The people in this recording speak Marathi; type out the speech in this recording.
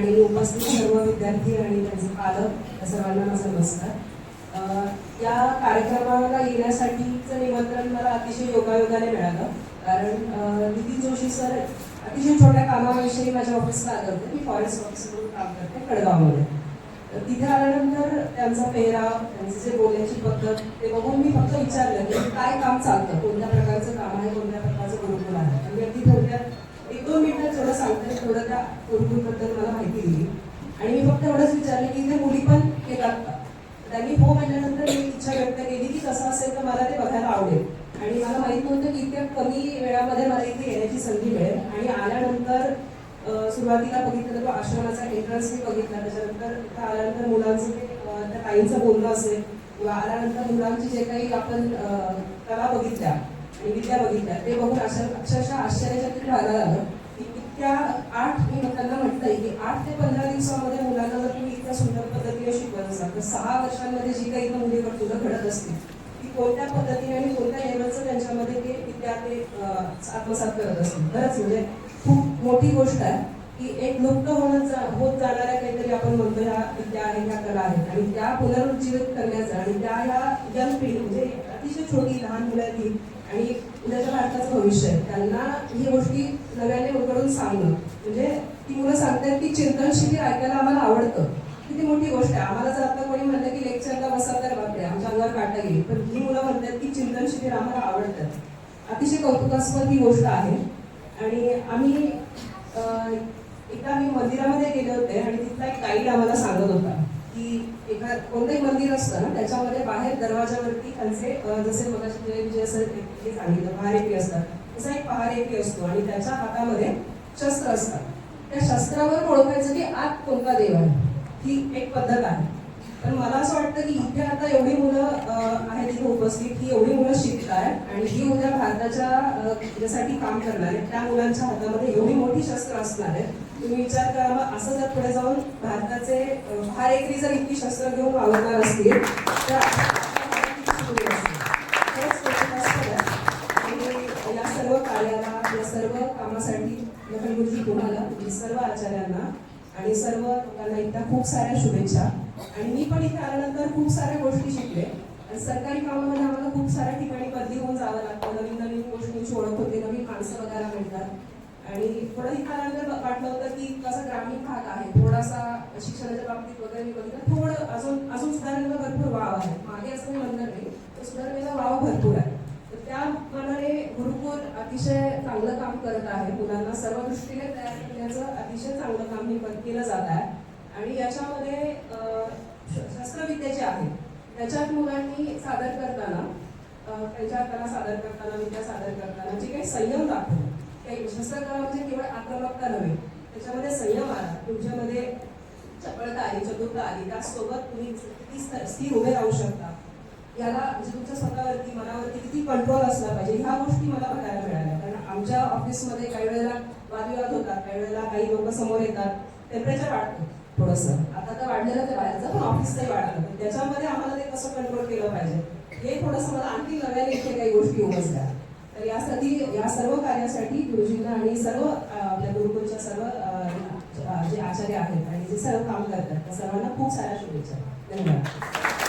आणि उपस्थित सर्व विद्यार्थी आणि त्यांचे पालक या सर्वांना माझा नमस्कार. या कार्यक्रमाला येण्यासाठीचं निमंत्रण मला अतिशय योगायोगाने मिळालं. कारण नितीन जोशी सर अतिशय छोट्या कामाविषयी माझ्या ऑफिसला आलं होतं. मी फॉरेस्ट ऑफिसमधून म्हणून काम करते कडगावमध्ये तर तिथे आल्यानंतर त्यांचा पेहराव त्यांची जे बोलण्याची पद्धत ते बघून मी फक्त विचारलं की काय काम चालतं? कोणत्या प्रकारचं काम आहे कोणत्या प्रकारचं गुरुकुल आहे आणि अगदी थोडक्यात एक दोन मिनिटात जेवढं थोडं त्या गुरुकुलबद्दल मला माहिती दिली. आणि मी फक्त एवढंच विचारलं की इथे मुली पण येतात का? त्यांनी हो म्हटल्यानंतर मी इच्छा व्यक्त केली की कसं असेल तर मला ते बघायला आवडेल. आणि मला माहीत नव्हतं की इतक्या कमी वेळामध्ये मला इथे येण्याची संधी मिळेल. आणि आल्यानंतर सुरुवातीला बघितलं तो आश्रमाचा एंट्रन्स मी बघितला. त्याच्यानंतर आल्यानंतर मुलांचं ते त्या ताईंचं बोलणं असेल किंवा आल्यानंतर मुलांची जे काही आपण कला बघितल्या आणि विद्या बघितल्या ते बघून अशा अक्षरशः आश्चर्यचकित व्हायला लागलं. की इतक्या आठ मी त्यांना म्हटलंय की आठ ते पंधरा दिवसामध्ये मुलांना जर तुम्ही इतक्या सुंदर पद्धतीने शिकवत असाल तर सहा वर्षांमध्ये जी काही इथं मुलीवर तुझं घडत असतील ती कोणत्या पद्धतीने आणि कोणत्या लेवलचं त्यांच्यामध्ये ते विद्या ते आत्मसात करत असतील? खरंच म्हणजे खूप मोठी गोष्ट आहे की एक लुप्त होण्याचा होत जाणाऱ्या काहीतरी आपण म्हणतो ह्या विद्या आहेत ह्या कला आहेत. आणि त्या पुनरुज्जीवित करण्याचा आणि त्या ह्या यंग पिढी म्हणजे अतिशय छोटी लहान मुलं आहेत ही. आणि उद्याच्या भारताचं भविष्य आहे. त्यांना ही गोष्टी नव्याने उघडून सांगणं. म्हणजे ती मुलं सांगतात की चिंतन ऐकायला आम्हाला आवडतं. किती मोठी गोष्ट आहे. आम्हाला जर आता कोणी म्हणलं की लेक्चरला बसा तर बापरे आमच्या अंगावर काटा येईल पण ही मुलं म्हणतात की चिंतन शिबिर आम्हाला आवडतात अतिशय कौतुकास्पद ही गोष्ट आहे. आणि आम्ही एकदा आम्ही मंदिरामध्ये गेले होते आणि तिथला एक गाईड आम्हाला सांगत होता की एका कोणतंही मंदिर असतं ना त्याच्यामध्ये बाहेर दरवाजावरती त्यांचे जसे मग जे असं सांगितलं पहारेपी असतात. तसा एक पहारेपी असतो आणि त्याच्या हातामध्ये शस्त्र असतात. त्या शस्त्रावर ओळखायचं की आत कोणता देव आहे. ही एक पद्धत आहे. पण मला असं वाटतं की इथे आता एवढी मुलं आहेत इथे उपस्थित की एवढी मुलं शिकत आहेत आणि ही उद्या भारताच्या यासाठी काम करणार आहेत. त्या मुलांच्या हातामध्ये एवढी मोठी शस्त्र असणार आहेत. तुम्ही विचार करा मग असं जर पुढे जाऊन भारताचे फार एकरी जर इतकी शस्त्र घेऊन वावरणार असतील तर आणि या सर्व कार्याला या सर्व कामासाठी लखन गुरुजी तुम्हाला म्हणजे सर्व आचार्यांना आणि सर्व लोकांना एकदा खूप साऱ्या शुभेच्छा. आणि मी पण इथे आल्यानंतर खूप साऱ्या गोष्टी शिकले. आणि सरकारी कामामध्ये आम्हाला खूप साऱ्या ठिकाणी बदली होऊन जावं लागतं. नवीन नवीन गोष्टींची ओळख होते नवीन माणसं बघायला मिळतात. आणि थोडं इथं आल्यानंतर वाटलं होतं की कसा ग्रामीण भाग आहे. थोडासा शिक्षणाच्या बाबतीत वगैरे मी बघितलं. थोडं अजून अजून सुधारण्याला भरपूर वाव आहे. मागे असं मी म्हणणार नाही. तर सुधारण्याला वाव भरपूर आहे तर त्या मानाने गुरुकुल अतिशय चांगलं काम करत आहे मुलांना सर्व दृष्टीने तयार करण्याचं अतिशय चांगलं काम हे केलं जात आहे. आणि याच्यामध्ये अं, शस्त्रविद्या जे आहे. त्याच्यात मुलांनी सादर करताना त्यांच्या कला सादर करताना विद्या सादर करताना जे काही संयम दाखवलं काही शस्त्रकला म्हणजे केवळ आक्रमकता नव्हे त्याच्यामध्ये संयम आला. तुमच्यामध्ये चपळता आली चतुरता आली त्यासोबत तुम्ही किती स्थिर उभे राहू शकता. याला म्हणजे तुमच्या स्वतःवरती मनावरती किती कंट्रोल असला पाहिजे ह्या गोष्टी मला बघायला मिळाल्या. आमच्या ऑफिसमध्ये काही वेळेला वादविवाद होतात काही वेळेला काही लोक समोर येतात टेम्परेचर वाढतं थोडंसं. आता तर वाढलेलं ते बाहेरचं पण ऑफिसचंही वाढलं त्याच्यामध्ये आम्हाला ते कसं कंट्रोल केलं पाहिजे? हे थोडंसं मला आणखी नव्याने इथे काही गोष्टी उमजल्या तर यासाठी या सर्व कार्यासाठी गुरुजींना आणि सर्व आपल्या गुरुकुलच्या सर्व जे आचार्य आहेत आणि जे सर्व काम करतात त्या सर्वांना खूप साऱ्या शुभेच्छा. धन्यवाद.